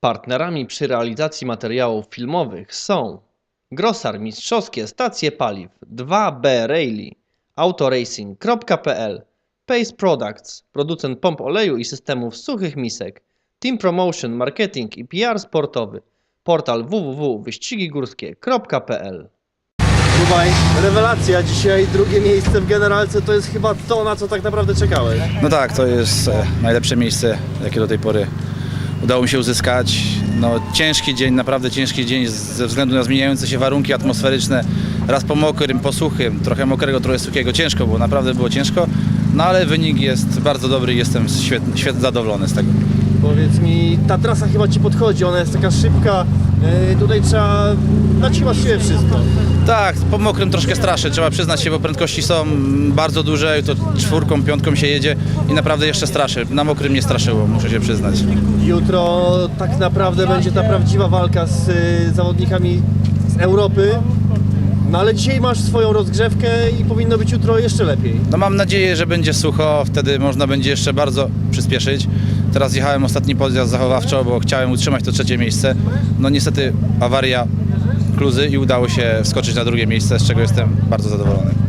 Partnerami przy realizacji materiałów filmowych są Grosar Mistrzowskie Stacje Paliw 2B Rally, autoracing.pl, Pace Products, producent pomp oleju i systemów suchych misek, Team Promotion, Marketing i PR sportowy, portal www.wyścigigórskie.pl Dubaj, rewelacja dzisiaj, drugie miejsce w generalce to jest chyba to, na co tak naprawdę czekałeś. No tak, to jest e, najlepsze miejsce, jakie do tej pory udało mi się uzyskać. No, ciężki dzień, naprawdę ciężki dzień ze względu na zmieniające się warunki atmosferyczne. Raz po mokrym, po suchym, trochę mokrego, trochę suchiego. Ciężko było, naprawdę było ciężko. No ale wynik jest bardzo dobry i jestem świetnie, świetnie zadowolony z tego. Powiedz mi, ta trasa chyba Ci podchodzi, ona jest taka szybka, yy, tutaj trzeba dać siebie wszystko. Tak, po mokrym troszkę straszy, trzeba przyznać się, bo prędkości są bardzo duże, to czwórką, piątką się jedzie i naprawdę jeszcze straszy. Na mokrym nie straszyło, muszę się przyznać. Jutro tak naprawdę będzie ta prawdziwa walka z y, zawodnikami z Europy, no ale dzisiaj masz swoją rozgrzewkę i powinno być jutro jeszcze lepiej. No mam nadzieję, że będzie sucho, wtedy można będzie jeszcze bardzo przyspieszyć. Teraz jechałem ostatni podjazd zachowawczo, bo chciałem utrzymać to trzecie miejsce. No niestety awaria kluzy i udało się wskoczyć na drugie miejsce, z czego jestem bardzo zadowolony.